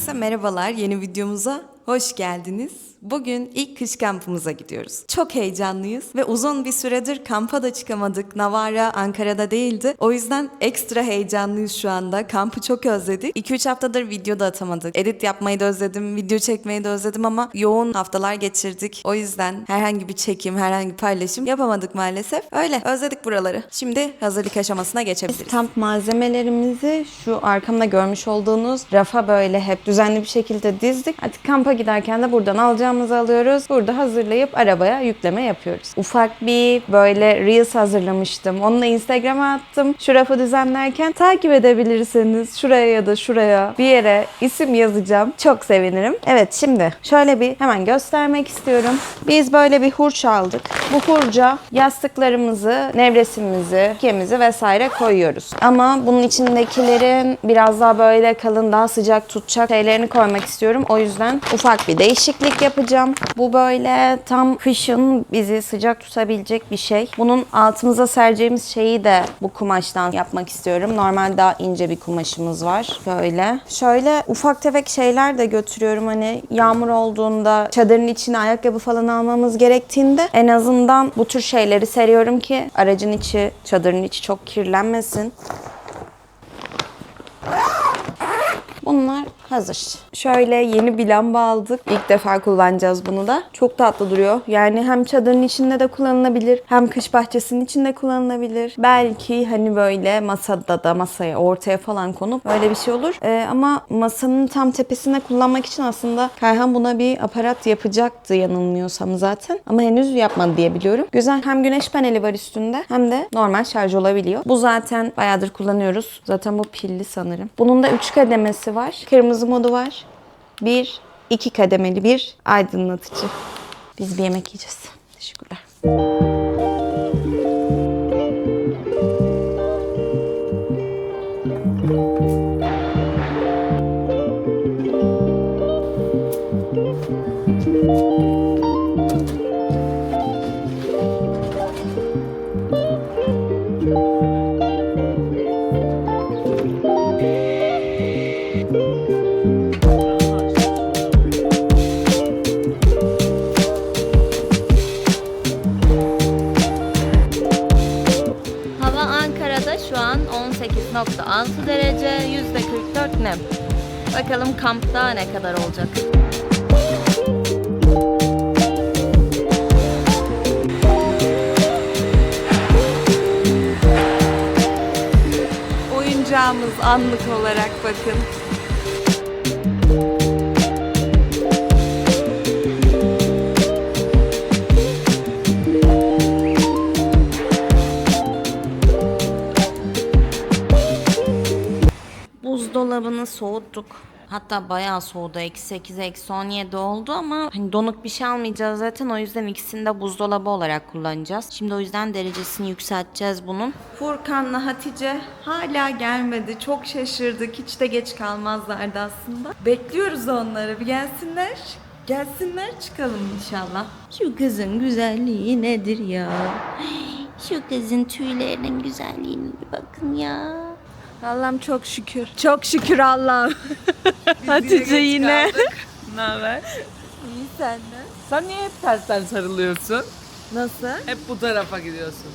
Herkese merhabalar yeni videomuza hoş geldiniz. Bugün ilk kış kampımıza gidiyoruz. Çok heyecanlıyız ve uzun bir süredir kampa da çıkamadık. Navara Ankara'da değildi. O yüzden ekstra heyecanlıyız şu anda. Kampı çok özledik. 2-3 haftadır video da atamadık. Edit yapmayı da özledim, video çekmeyi de özledim ama yoğun haftalar geçirdik. O yüzden herhangi bir çekim, herhangi bir paylaşım yapamadık maalesef. Öyle özledik buraları. Şimdi hazırlık aşamasına geçebiliriz. Kamp malzemelerimizi şu arkamda görmüş olduğunuz rafa böyle hep düzenli bir şekilde dizdik. Artık kampa giderken de buradan alacağımızı alıyoruz. Burada hazırlayıp arabaya yükleme yapıyoruz. Ufak bir böyle Reels hazırlamıştım. Onu da Instagram'a attım. Şu rafı düzenlerken takip edebilirsiniz. Şuraya ya da şuraya bir yere isim yazacağım. Çok sevinirim. Evet şimdi şöyle bir hemen göstermek istiyorum. Biz böyle bir hurç aldık. Bu hurca yastıklarımızı, nevresimimizi, kemizi vesaire koyuyoruz. Ama bunun içindekilerin biraz daha böyle kalın, daha sıcak tutacak şeylerini koymak istiyorum. O yüzden ufak bir değişiklik yapacağım. Bu böyle tam kışın bizi sıcak tutabilecek bir şey. Bunun altımıza sereceğimiz şeyi de bu kumaştan yapmak istiyorum. Normal daha ince bir kumaşımız var. Böyle. Şöyle ufak tefek şeyler de götürüyorum. Hani yağmur olduğunda çadırın içine ayakkabı falan almamız gerektiğinde en azından bu tür şeyleri seriyorum ki aracın içi, çadırın içi çok kirlenmesin. Hazır. Şöyle yeni bir lamba aldık. İlk defa kullanacağız bunu da. Çok tatlı duruyor. Yani hem çadırın içinde de kullanılabilir, hem kış bahçesinin içinde kullanılabilir. Belki hani böyle masada da masaya, ortaya falan konup böyle bir şey olur. Ee, ama masanın tam tepesine kullanmak için aslında Kayhan buna bir aparat yapacaktı yanılmıyorsam zaten. Ama henüz yapmadı diye biliyorum. Güzel hem güneş paneli var üstünde hem de normal şarj olabiliyor. Bu zaten bayağıdır kullanıyoruz. Zaten bu pilli sanırım. Bunun da 3 kademesi var. Kırmızı modu var. Bir, iki kademeli bir aydınlatıcı. Biz bir yemek yiyeceğiz. Teşekkürler. Soğuttuk. Hatta bayağı soğudu. Eksi 8, eksi 17 oldu ama hani donuk bir şey almayacağız zaten. O yüzden ikisini de buzdolabı olarak kullanacağız. Şimdi o yüzden derecesini yükselteceğiz bunun. Furkan'la Hatice hala gelmedi. Çok şaşırdık. Hiç de geç kalmazlardı aslında. Bekliyoruz onları. Bir gelsinler. Gelsinler çıkalım inşallah. Şu kızın güzelliği nedir ya? Şu kızın tüylerinin güzelliğine bir bakın ya. Allah'ım çok şükür. Çok şükür Allah'ım. Hatice yine. Ne haber? İyi senden. Sen niye hep tersten sarılıyorsun? Nasıl? Hep bu tarafa gidiyorsun.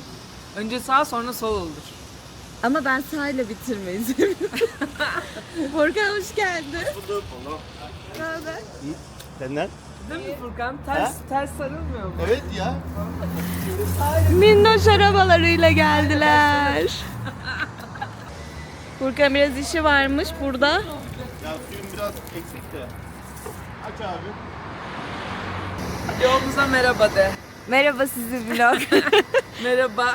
Önce sağ sonra sol olur. Ama ben sahile bitirmeyi seviyorum. Furkan hoş geldin. Ne haber? Senden? Değil mi Furkan? Ters, ters sarılmıyor mu? Evet ya. Minnoş arabalarıyla geldiler. Furkan biraz işi varmış burada. Ya suyun biraz eksik de. Aç abi. Yolumuza merhaba de. Merhaba sizi vlog. Merhaba.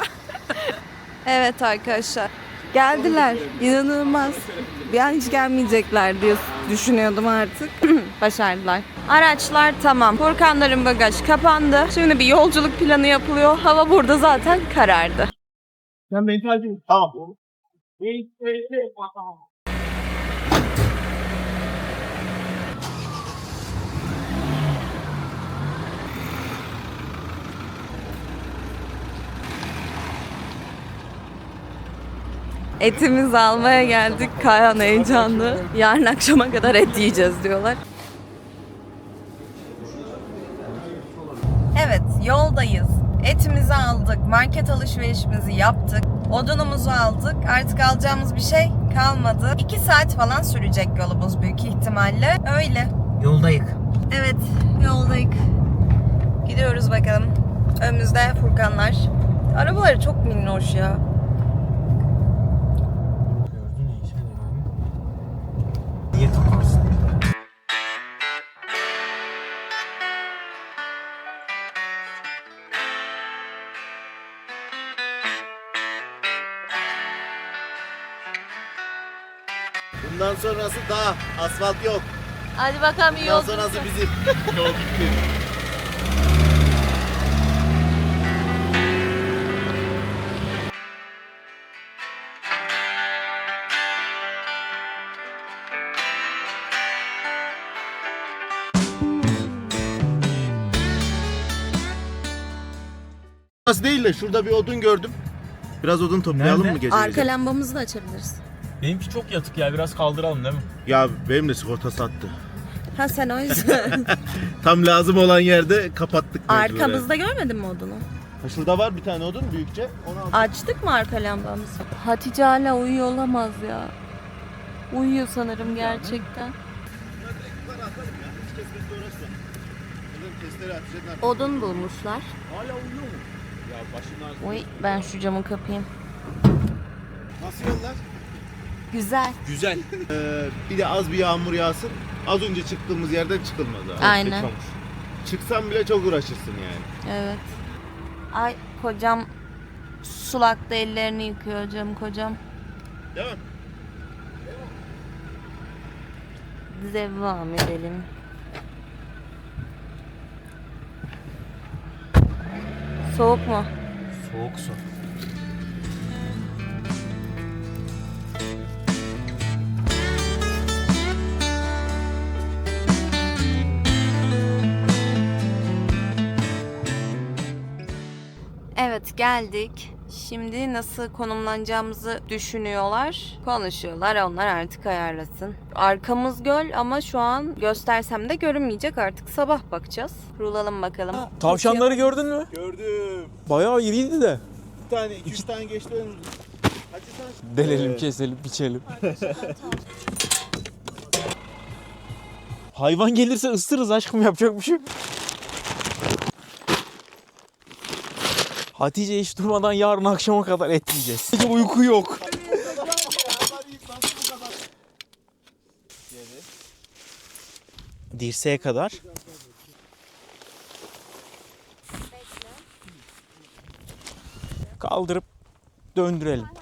evet arkadaşlar. Geldiler. İnanılmaz. Bir an hiç gelmeyecekler diye düşünüyordum artık. Başardılar. Araçlar tamam. Furkanların bagaj kapandı. Şimdi bir yolculuk planı yapılıyor. Hava burada zaten karardı. Sen beni et. Tamam. Etimizi almaya geldik. Kayan heyecanlı. Yarın akşama kadar et yiyeceğiz diyorlar. Evet, yoldayız. Etimizi aldık, market alışverişimizi yaptık, odunumuzu aldık. Artık alacağımız bir şey kalmadı. 2 saat falan sürecek yolumuz büyük ihtimalle. Öyle. Yoldayık. Evet, yoldayız. Gidiyoruz bakalım. Önümüzde Furkanlar. Arabaları çok minnoş ya. Gördün. Niye tutarsın? Bundan sonrası dağ. Asfalt yok. Hadi bakalım iyi Bundan sonrası bizim. Yol bitti. Burası değil de şurada bir odun gördüm. Biraz odun toplayalım Nerede? mı gece Arka gece? lambamızı da açabiliriz. Benimki çok yatık ya biraz kaldıralım değil mi? Ya benim de sigorta sattı. Ha sen o yüzden. Tam lazım olan yerde kapattık mecburen. Arkamızda görmedin mi odunu? Ha, Şurada var bir tane odun büyükçe. Onu al. Açtık mı arka lambamızı? Hatice hala uyuyor olamaz ya. Uyuyor sanırım gerçekten. Odun bulmuşlar. Oy ben şu camı kapayım. Nasıl yollar? Güzel. Güzel. Ee, bir de az bir yağmur yağsın. Az önce çıktığımız yerden çıkılmaz abi. Aynen. Çıksan bile çok uğraşırsın yani. Evet. Ay kocam sulakta ellerini yıkıyor canım kocam. Devam. Devam edelim. Soğuk mu? Soğuk su. Evet geldik. Şimdi nasıl konumlanacağımızı düşünüyorlar. Konuşuyorlar. Onlar artık ayarlasın. Arkamız göl ama şu an göstersem de görünmeyecek. Artık sabah bakacağız. Rulalım bakalım. Tavşanları gördün mü? Gördüm. Bayağı iriydi de. Bir tane, iki üç tane geçti önümüzde. Delelim, Evet. keselim, biçelim. Hayvan gelirse ısırırız aşkım yapacak bir şey Hatice hiç durmadan yarın akşama kadar et yiyeceğiz. Hiç uyku yok. Dirseğe kadar. Kaldırıp döndürelim.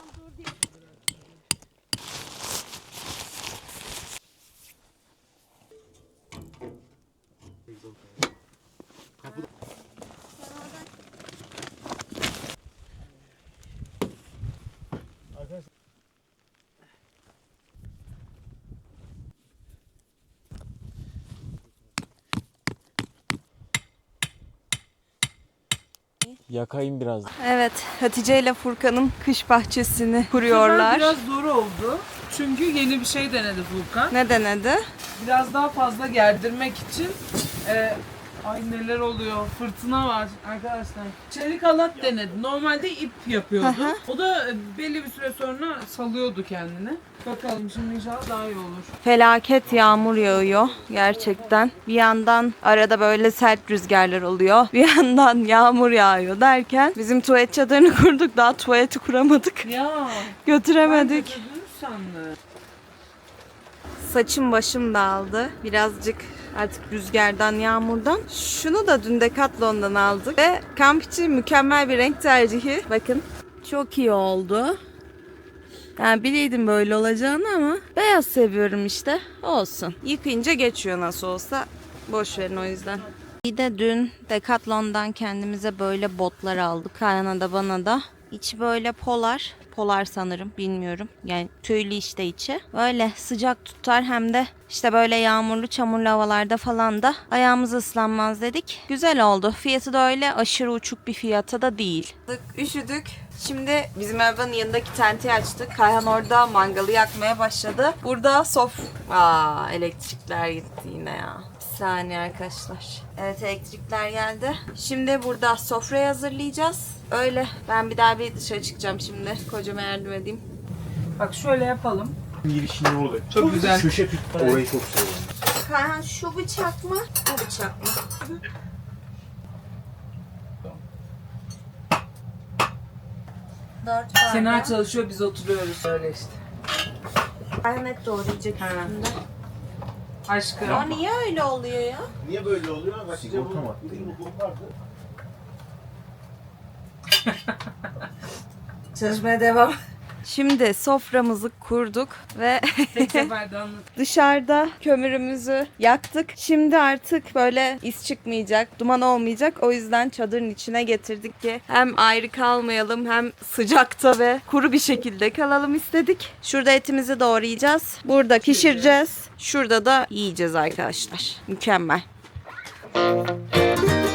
Yakayım biraz. Evet, Hatice ile Furkan'ın kış bahçesini kuruyorlar. Biraz zor oldu. Çünkü yeni bir şey denedi Furkan. Ne denedi? Biraz daha fazla gerdirmek için e, ay neler oluyor fırtına var arkadaşlar. Çelik halat denedi. Normalde ip yapıyordu. O da e, belli bir süre sonra salıyordu kendini. Bakalım şimdi inşallah daha iyi olur. Felaket yağmur yağıyor gerçekten. Bir yandan arada böyle sert rüzgarlar oluyor. Bir yandan yağmur yağıyor derken bizim tuvalet çadırını kurduk. Daha tuvaleti kuramadık. Ya. Götüremedik. Saçım başım dağıldı. Birazcık artık rüzgardan, yağmurdan. Şunu da dün Decathlon'dan aldık. Ve kamp için mükemmel bir renk tercihi. Bakın. Çok iyi oldu. Yani bileydim böyle olacağını ama beyaz seviyorum işte. Olsun. Yıkayınca geçiyor nasıl olsa. Boş verin o yüzden. Bir de dün Decathlon'dan kendimize böyle botlar aldık. Kayan'a da bana da. İçi böyle polar. Polar sanırım bilmiyorum. Yani tüylü işte içi. Böyle sıcak tutar hem de İşte böyle yağmurlu çamurlu havalarda falan da ayağımız ıslanmaz dedik. Güzel oldu. Fiyatı da öyle aşırı uçuk bir fiyata da değil. Üşüdük. Şimdi bizim arabanın yanındaki tenti açtık. Kayhan orada mangalı yakmaya başladı. Burada sof... Aa elektrikler gitti yine ya. Saniye arkadaşlar. Evet elektrikler geldi. Şimdi burada sofrayı hazırlayacağız. Öyle. Ben bir daha bir dışarı çıkacağım şimdi. Kocama yardım edeyim. Bak şöyle yapalım. Girişinde orada. Çok güzel. Köşe tut. Orayı çok seviyorum. Kayhan şu bıçak mı? O bıçak mı? Dört. Sena çalışıyor biz oturuyoruz öyle işte. Kayhan et doğrayacak üstünde. Aşkım. O niye öyle oluyor ya? Niye böyle oluyor? Bak, Sigorta mı. Çalışmaya devam. Şimdi soframızı kurduk ve dışarıda kömürümüzü yaktık. Şimdi artık böyle iz çıkmayacak, duman olmayacak. O yüzden çadırın içine getirdik ki hem ayrı kalmayalım hem sıcakta ve kuru bir şekilde kalalım istedik. Şurada etimizi doğrayacağız. Burada pişireceğiz. Şurada da yiyeceğiz arkadaşlar. Mükemmel. Ve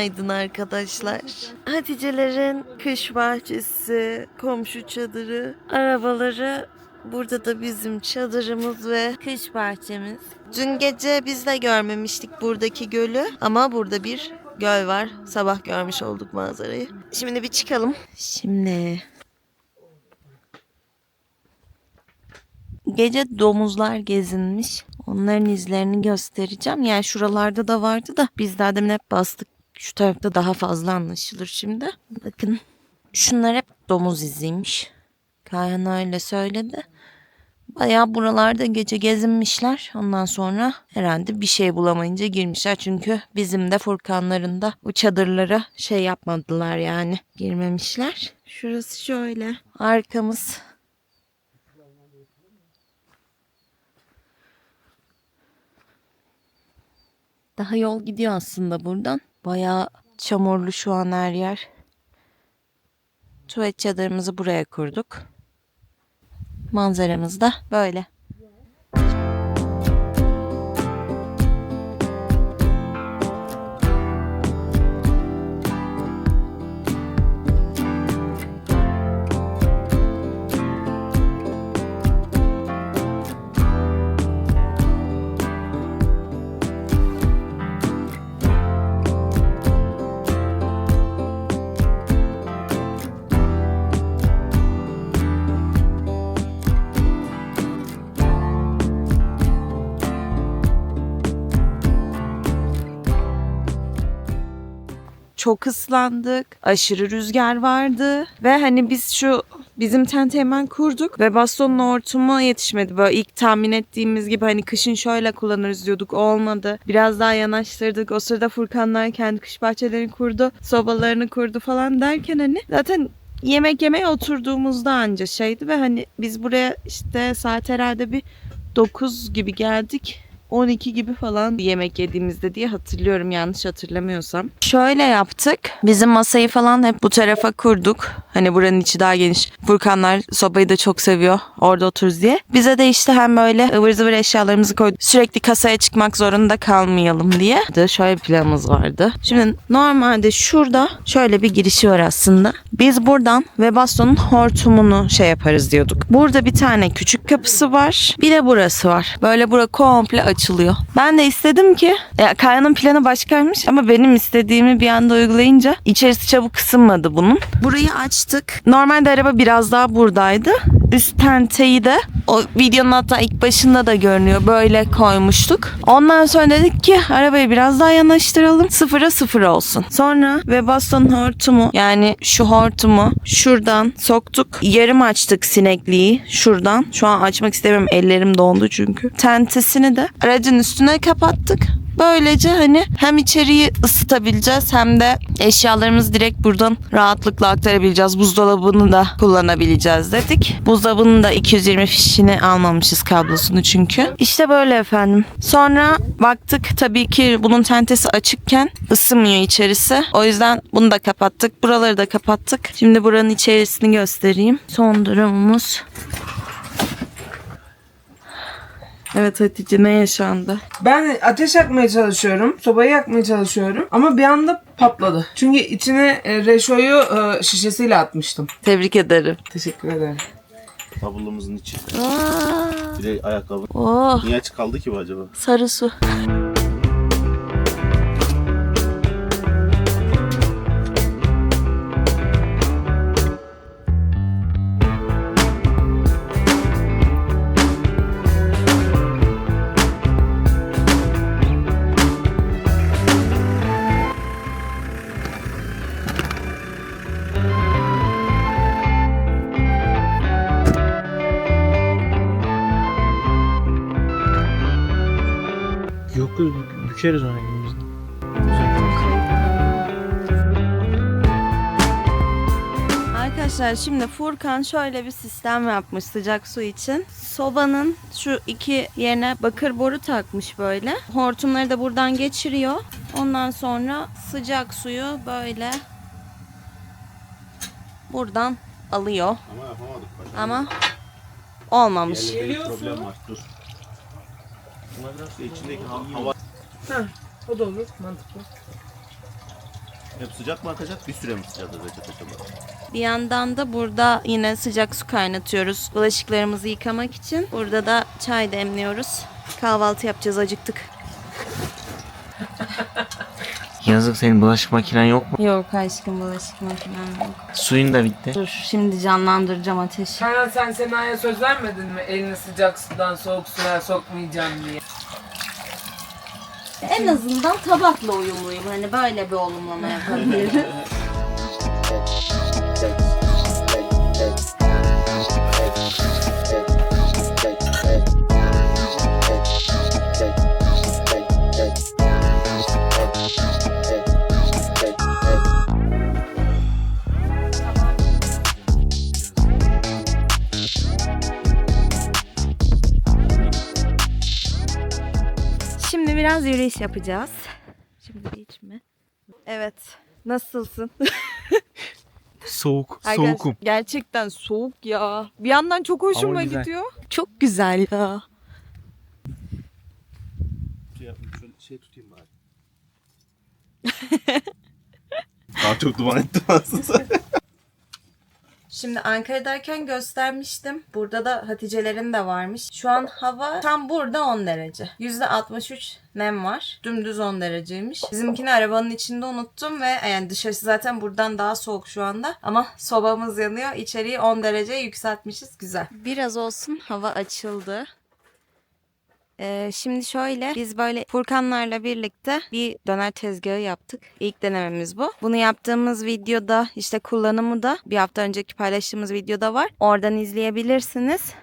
günaydın arkadaşlar. Hatice'lerin kış bahçesi, komşu çadırı, arabaları, burada da bizim çadırımız ve kış bahçemiz. Dün gece biz de görmemiştik buradaki gölü ama burada bir göl var. Sabah görmüş olduk manzarayı. Şimdi bir çıkalım. Şimdi Gece domuzlar gezinmiş. Onların izlerini göstereceğim. Yani şuralarda da vardı da biz daha demin hep bastık. Şu tarafta daha fazla anlaşılır şimdi. Bakın. Şunlar hep domuz iziymiş. Kayan öyle söyledi. Bayağı buralarda gece gezinmişler. Ondan sonra herhalde bir şey bulamayınca girmişler. Çünkü bizim de Furkanların da bu çadırlara şey yapmadılar yani. Girmemişler. Şurası şöyle. Arkamız Daha yol gidiyor aslında buradan. Bayağı çamurlu şu an her yer. Tuvalet çadırımızı buraya kurduk. Manzaramız da böyle. Çok ıslandık. Aşırı rüzgar vardı. Ve hani biz şu bizim tenti hemen kurduk ve bastonun hortumu yetişmedi. Böyle ilk tahmin ettiğimiz gibi hani kışın şöyle kullanırız diyorduk. Olmadı. Biraz daha yanaştırdık. O sırada Furkanlar kendi kış bahçelerini kurdu. Sobalarını kurdu falan derken hani zaten yemek yemeye oturduğumuzda anca şeydi ve hani biz buraya işte saat herhalde bir 9 gibi geldik. 12 gibi falan yemek yediğimizde diye hatırlıyorum yanlış hatırlamıyorsam. Şöyle yaptık. Bizim masayı falan hep bu tarafa kurduk. Hani buranın içi daha geniş. Furkanlar sobayı da çok seviyor. Orada otururuz diye. Bize de işte hem böyle ıvır zıvır eşyalarımızı koyduk. Sürekli kasaya çıkmak zorunda kalmayalım diye. De Şöyle bir planımız vardı. Şimdi normalde şurada şöyle bir girişi var aslında. Biz buradan ve bastonun hortumunu şey yaparız diyorduk. Burada bir tane küçük kapısı var. Bir de burası var. Böyle bura komple açılıyor. Ben de istedim ki ya Kaya'nın planı başkaymış ama benim istediğimi bir anda uygulayınca içerisi çabuk ısınmadı bunun. Burayı açtık. Normalde araba biraz daha buradaydı. Üst tenteyi de o videonun hatta ilk başında da görünüyor. Böyle koymuştuk. Ondan sonra dedik ki arabayı biraz daha yanaştıralım. Sıfıra sıfır olsun. Sonra ve baston hortumu yani şu hortumu şuradan soktuk. Yarım açtık sinekliği şuradan. Şu an açmak istemiyorum. Ellerim dondu çünkü. Tentesini de aracın üstüne kapattık. Böylece hani hem içeriği ısıtabileceğiz hem de eşyalarımızı direkt buradan rahatlıkla aktarabileceğiz. Buzdolabını da kullanabileceğiz dedik. Buzdolabının da 220 fişini almamışız kablosunu çünkü. İşte böyle efendim. Sonra baktık tabii ki bunun tentesi açıkken ısınmıyor içerisi. O yüzden bunu da kapattık. Buraları da kapattık. Şimdi buranın içerisini göstereyim. Son durumumuz. Evet Hatice ne yaşandı? Ben ateş yakmaya çalışıyorum. Sobayı yakmaya çalışıyorum. Ama bir anda patladı. Çünkü içine e, reşoyu e, şişesiyle atmıştım. Tebrik ederim. Teşekkür ederim. Tabulumuzun içi. Aa, Bir de ayakkabı. oh Niye açık kaldı ki bu acaba? sarı su. Yok bükeriz onu elimizle. Arkadaşlar şimdi Furkan şöyle bir sistem yapmış sıcak su için. Sobanın şu iki yerine bakır boru takmış böyle. Hortumları da buradan geçiriyor. Ondan sonra sıcak suyu böyle buradan alıyor. Ama yapamadık bak. Ama olmamış. Bir problem var. Dur. Buna biraz da içindeki ha- hava O da olur. Mantıklı. hep sıcak mı akacak? Bir süre mi sıcak akacak acaba? Bir yandan da burada yine sıcak su kaynatıyoruz bulaşıklarımızı yıkamak için. Burada da çay demliyoruz. Kahvaltı yapacağız acıktık. Yazık senin bulaşık makinen yok mu? Yok aşkım bulaşık makinem yok. Suyun da bitti. Dur şimdi canlandıracağım ateşi. Sen, sen Sena'ya söz vermedin mi? Elini sıcak sudan soğuk suya sokmayacağım diye. En azından tabakla uyumluyum. Hani böyle bir olumlama yapabilirim. Yürüyüş yapacağız. Şimdi hiç mi? Evet. Nasılsın? Soğuk. Arkadaş- Soğukum. Gerçekten soğuk ya. Bir yandan çok hoşuma Ama güzel. gidiyor. Çok güzel ya. Şöyle şey tutayım bari. Daha çok duman ettim aslında. Şimdi Ankara'dayken göstermiştim. Burada da Hatice'lerin de varmış. Şu an hava tam burada 10 derece. %63 nem var. Dümdüz 10 dereceymiş. Bizimkini arabanın içinde unuttum ve yani dışarısı zaten buradan daha soğuk şu anda. Ama sobamız yanıyor. İçeriği 10 dereceye yükseltmişiz. Güzel. Biraz olsun hava açıldı. Ee, şimdi şöyle biz böyle Furkanlarla birlikte bir döner tezgahı yaptık. İlk denememiz bu. Bunu yaptığımız videoda işte kullanımı da bir hafta önceki paylaştığımız videoda var. Oradan izleyebilirsiniz.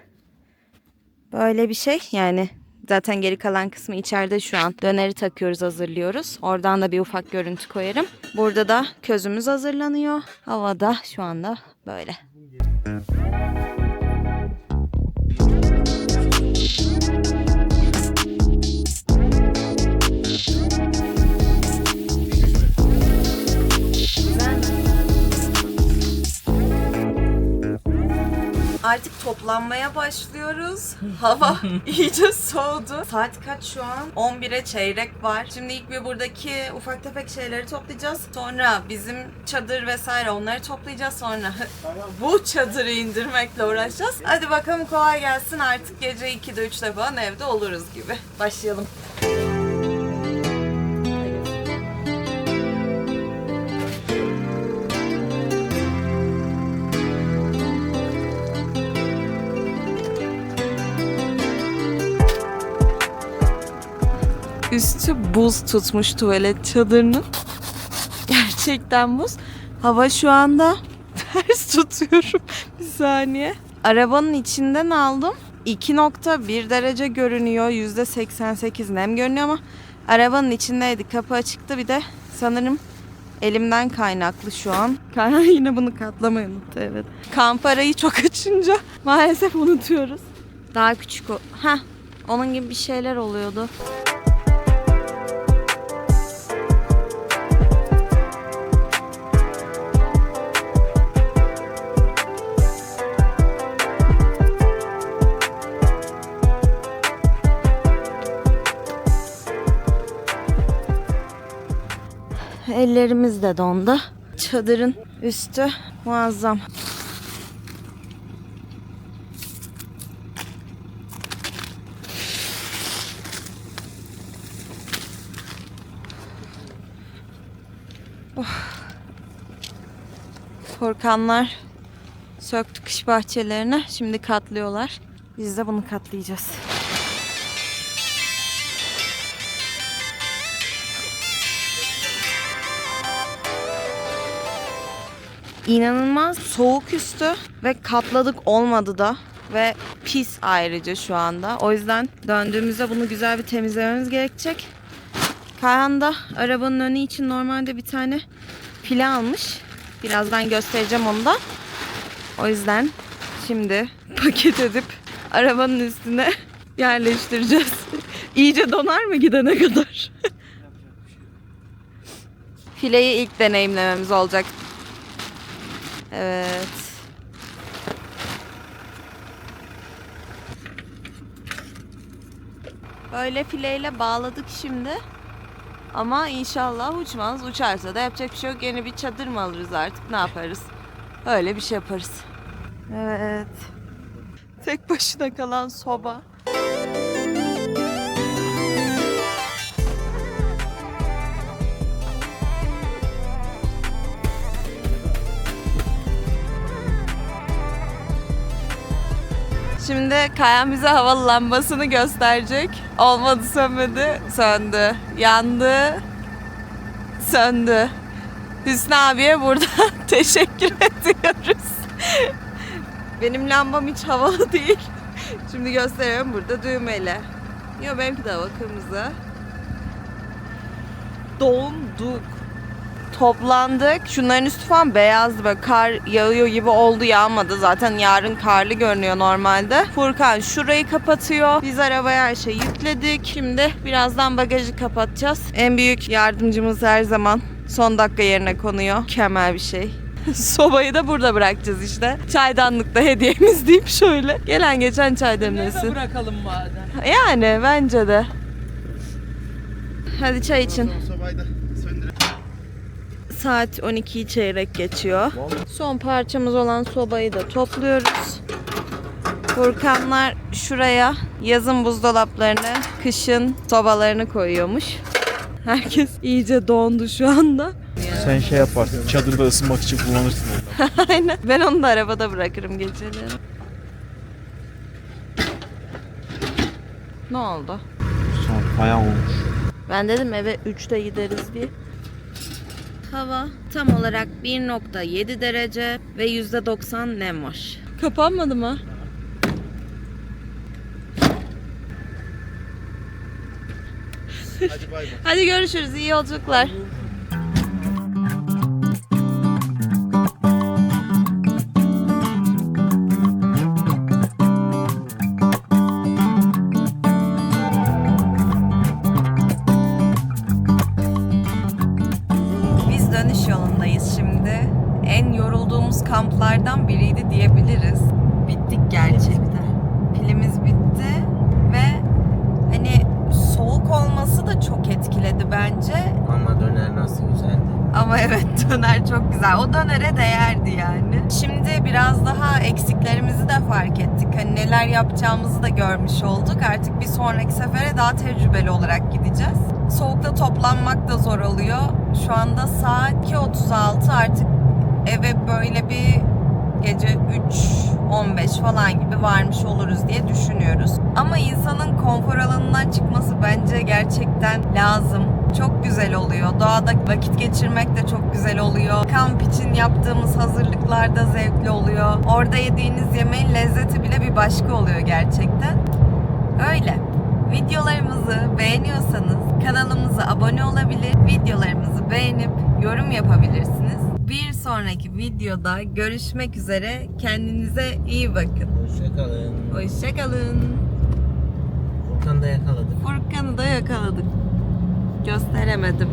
Böyle bir şey yani zaten geri kalan kısmı içeride şu an. Döneri takıyoruz hazırlıyoruz. Oradan da bir ufak görüntü koyarım. Burada da közümüz hazırlanıyor. Havada şu anda böyle. Toplanmaya başlıyoruz. Hava iyice soğudu. Saat kaç şu an? 11'e çeyrek var. Şimdi ilk bir buradaki ufak tefek şeyleri toplayacağız. Sonra bizim çadır vesaire onları toplayacağız. Sonra bu çadırı indirmekle uğraşacağız. Hadi bakalım kolay gelsin. Artık gece 2'de 3'te falan evde oluruz gibi. Başlayalım. Üstü buz tutmuş tuvalet çadırının. Gerçekten buz. Hava şu anda ters tutuyorum. Bir saniye. Arabanın içinden aldım. 2.1 derece görünüyor. %88 nem görünüyor ama arabanın içindeydi. Kapı açıktı bir de sanırım elimden kaynaklı şu an. Kayhan yine bunu katlamayı unuttu evet. Kamp arayı çok açınca maalesef unutuyoruz. Daha küçük o. Heh. Onun gibi bir şeyler oluyordu. Ellerimiz de dondu. Çadırın üstü muazzam. Korkanlar söktü kış bahçelerini. Şimdi katlıyorlar. Biz de bunu katlayacağız. İnanılmaz soğuk üstü ve katladık olmadı da ve pis ayrıca şu anda. O yüzden döndüğümüzde bunu güzel bir temizlememiz gerekecek. Kayhan da arabanın önü için normalde bir tane file almış. Birazdan göstereceğim onu da. O yüzden şimdi paket edip arabanın üstüne yerleştireceğiz. İyice donar mı gidene kadar? Fileyi ilk deneyimlememiz olacak. Evet. Böyle fileyle bağladık şimdi. Ama inşallah uçmaz. Uçarsa da yapacak bir şey yok. Yeni bir çadır mı alırız artık? Ne yaparız? Öyle bir şey yaparız. Evet. Tek başına kalan soba. Şimdi Kayan bize havalı lambasını gösterecek. Olmadı sönmedi. Söndü. Yandı. Söndü. Hüsnü abiye burada teşekkür ediyoruz. Benim lambam hiç havalı değil. Şimdi gösteriyorum burada düğmeli. Yok benimki de hava kırmızı. Donduk. Toplandık. Şunların üstü falan beyazdı böyle kar yağıyor gibi oldu yağmadı. Zaten yarın karlı görünüyor normalde. Furkan şurayı kapatıyor. Biz arabaya her şeyi yükledik. Şimdi birazdan bagajı kapatacağız. En büyük yardımcımız her zaman son dakika yerine konuyor. Mükemmel bir şey. Sobayı da burada bırakacağız işte. Çaydanlıkta hediyemiz deyip şöyle. Gelen geçen çay Nerede demlesin. bırakalım madem? Yani bence de. Hadi çay için. Sobayı da söndürelim. Saat 12'yi çeyrek geçiyor. Son parçamız olan sobayı da topluyoruz. Furkanlar şuraya yazın buzdolaplarını, kışın sobalarını koyuyormuş. Herkes iyice dondu şu anda. Sen şey yaparsın. Çadırda ısınmak için kullanırsın onu. Aynen. Ben onu da arabada bırakırım geceleri. Ne oldu? Son bayağı olmuş. Ben dedim eve 3'te gideriz diye. Hava tam olarak 1.7 derece ve %90 nem var. Kapanmadı mı? Hadi bay bay. Hadi görüşürüz. İyi yolculuklar. Güzel. O dönere değerdi yani. Şimdi biraz daha eksiklerimizi de fark ettik. Hani neler yapacağımızı da görmüş olduk. Artık bir sonraki sefere daha tecrübeli olarak gideceğiz. Soğukta toplanmak da zor oluyor. Şu anda saat 2.36 artık eve böyle bir gece 3.15 falan gibi varmış oluruz diye düşünüyoruz. Ama insanın konfor alanından çıkması bence gerçekten lazım. Çok güzel oluyor. Doğada vakit geçirmek de çok güzel oluyor. Kamp için yaptığımız hazırlıklar da zevkli oluyor. Orada yediğiniz yemeğin lezzeti bile bir başka oluyor gerçekten. Öyle. Videolarımızı beğeniyorsanız kanalımıza abone olabilir, videolarımızı beğenip yorum yapabilirsiniz. Bir sonraki videoda görüşmek üzere. Kendinize iyi bakın. Hoşçakalın. Hoşçakalın. Furkan'ı da yakaladık. Furkan'ı da yakaladık. Gösteremedim.